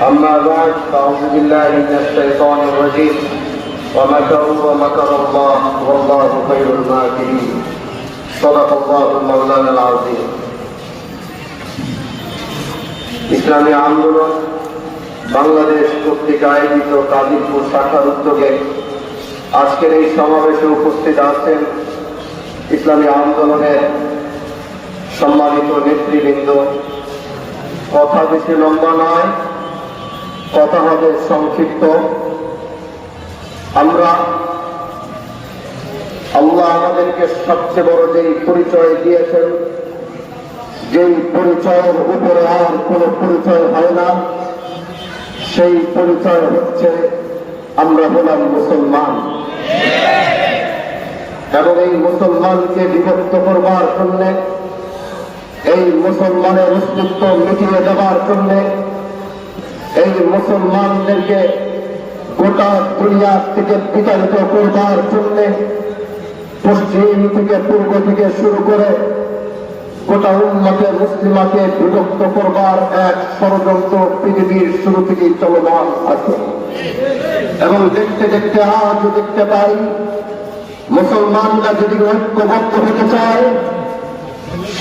اما بعد فاعوذ بالله من الشيطان الرجيم ومكروا ومكر الله والله خير الماكرين صدق الله مولانا العظيم ইসলামী আন্দোলন বাংলাদেশ কর্তৃক আয়োজিত কাদিরপুর শাখার উদ্যোগে আজকের এই সমাবেশে উপস্থিত আছেন ইসলামী আন্দোলনের সম্মানিত নেতৃবৃন্দ কথা বেশি লম্বা নয় কথা হবে সংক্ষিপ্ত। আমরা আল্লাহ আমাদেরকে সবচেয়ে বড় যেই পরিচয় দিয়েছেন, যেই পরিচয়ের উপরে আর কোনো পরিচয় হয় না, সেই পরিচয় হচ্ছে আমরা হলাম মুসলমান। এবং এই মুসলমানকে বিভক্ত করবার জন্যে, এই মুসলমানের অস্তিত্ব মিটিয়ে দেওয়ার জন্য এই মুসলমানদেরকে গোটা দুনিয়া থেকে বিতাড়িত করবার জন্য পশ্চিম থেকে পূর্ব থেকে শুরু করে গোটা উন্নতে মুসলিমাকে বিভক্ত করবার এক ষড়যন্ত্র পৃথিবীর শুরু থেকেই চলমান আছে। এবং দেখতে দেখতে আজ দেখতে পাই, মুসলমানরা যদি ঐক্যবদ্ধ হতে চায়,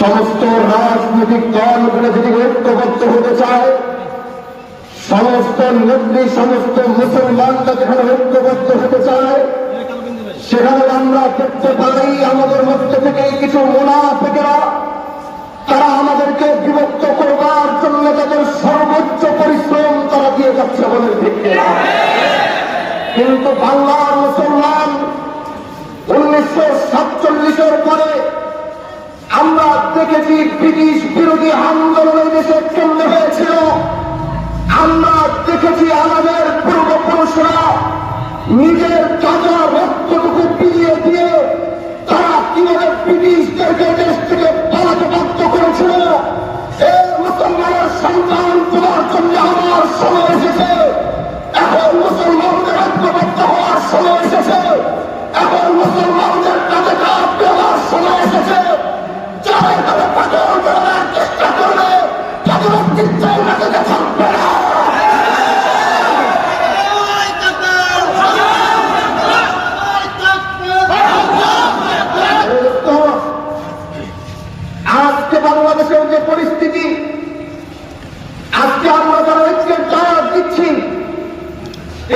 সমস্ত রাজনৈতিক দলগুলো যদি ঐক্যবদ্ধ হতে চায় সমস্ত নেত্রী সমস্ত মুসলমানরা যেখানে ঐক্যবদ্ধ হতে চায়, সেখানে আমরা দেখতে পাই আমাদের মধ্যে থেকে কিছু মুনাফেকেরা। তারা আমাদেরকে বিভক্ত করবার জন্য তাদের সর্বোচ্চ পরিশ্রম তারা দিয়ে যাচ্ছে বলে দেখতে কিন্তু বাংলার মুসলমান উনিশশো সাতচল্লিশের পরে আমরা দেখেছি ব্রিটিশ বিরোধী আন্দোলনে দেশে কেন্দ্র হয়েছিল। দেখেছি আমাদের পূর্বপুরুষরা। নিজের চাচা রক্তটুকু পিলিয়ে দিয়ে তারা কীভাবে ব্রিটিশদেরকে দেশ থেকে পালাতে বাধ্য করেছিল, এ মুসলমানের সন্তান তোমার জন্য আমার সময়।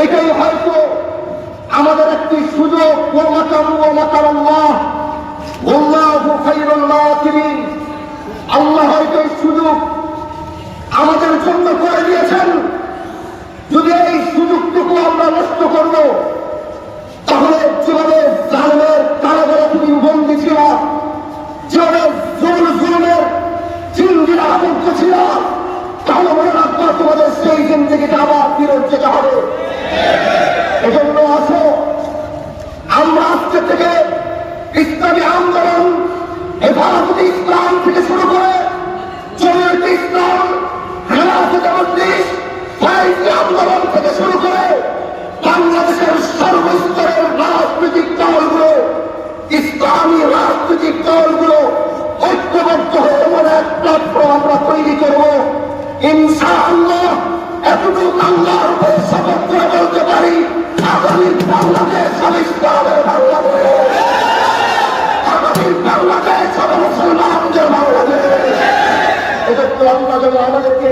এটাই হয়তো আমাদের একটি সুযোগ। আল্লাহ। হয়তো এই সুযোগ আমাদের জন্য করে দিয়েছেন। যদি এই সুযোগটুকু আমরা নষ্ট করব, তাহলে যেভাবে জালেমের কারাগারে তুমি বন্দী ছিল, যেভাবে চিন্দিরা আবদ্ধ ছিল, তাহলে তোমাদের সেই জিন্দিগিটা আবার ফিরত যেতে হবে। সর্বস্তরের রাজনৈতিক দলগুলো, ইসলামী রাজনৈতিক দলগুলো ঐক্যবদ্ধ হয়ে এমন এক প্ল্যাটফর্ম আমরা তৈরি করব। ইনশাআল্লাহ এতটুকু আল্লাহর উপরে শপথ করে বলতে পারি, আগামী বাংলাদেশ হবে ইসলামের বাংলাদেশ। আগামী বাংলাদেশ হবে মুসলমানদের বাংলাদেশ। এজন্য আল্লাহ যেন আমাদেরকে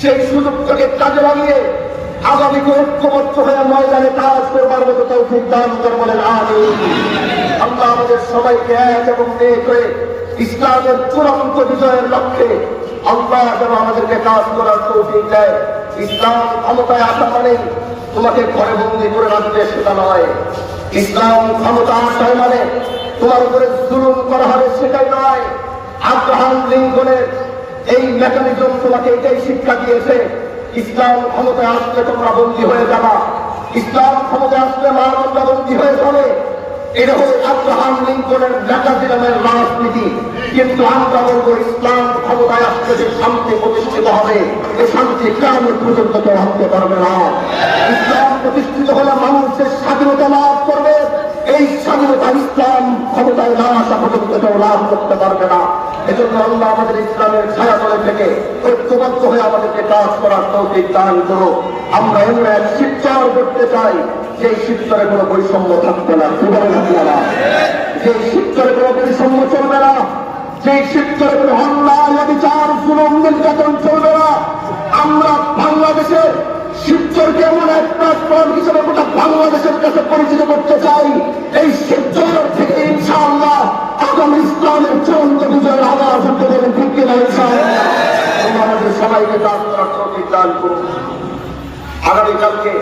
সেই সুযোগটাকে কাজে লাগিয়ে আগামীকে ঐক্যবদ্ধ হয়ে ময়দানে তৌফিক দান করে আল্লাহ আমাদের সবাইকে এক এবং এক হয়ে ইসলামের চূড়ান্ত বিজয়ের লক্ষ্যে আল্লাহ যেন আমাদেরকে কাজ করার তৌফিক দেয়। ইসলাম ক্ষমতায় আসা মানে তোমাকে ঘরে বন্দি করে রাখবে সেটা নয়। ইসলাম ক্ষমতা আসায় মানে তোমার উপরে জুলুম করা হবে সেটাই নয়। আব্রাহাম লিঙ্কনের এই মেকানিজম তোমাকে এটাই শিক্ষা দিয়েছে, ইসলাম ক্ষমতায় আসলে তোমরা বন্দী হয়ে যাবা। ইসলাম ক্ষমতায় আসলে মানবতা বন্দী হয়ে যাবে এটা হলো আব্রাহাম লিঙ্কনের নেতাজি নামের রাজনীতি। কিন্তু আমরা বলব ইসলাম ক্ষমতায় আসলে যে প্রতিষ্ঠিত হবে এই শান্তি কেমন পর্যন্ত কেউ ভাবতে পারবে না। ইসলাম প্রতিষ্ঠিত হলে মানুষ যে স্বাধীনতা লাভ করবে, এই স্বাধীনতা ইসলাম ক্ষমতায় না আসা পর্যন্ত কেউ লাভ করতে পারবে না। এজন্য আল্লাহ আমাদের ইসলামের ছায়া তলে থেকে ঐক্যবদ্ধ হয়ে আমাদেরকে কাজ করার তৌফিক দান করো। আমরা এমন এক শিক্ষার করতে চাই। সেই শিক্ষারে কোনো বৈষম্য থাকবে না সুবাহ থাকবে না যে শিক্ষারে কোনো বৈষম্য চলবে না যে শিক্ষারে কোনো অন্যায় অবিচার জুলুম নির্যাতন চলবে না, আমরা বাংলাদেশের শিবচরকে এমন এক প্ল্যাটফর্ম হিসেবে গোটা বাংলাদেশের কাছে পরিচিত করতে চাই। এই শিবচর কাজ করার তৌফিক দান করুন আগামীকালকে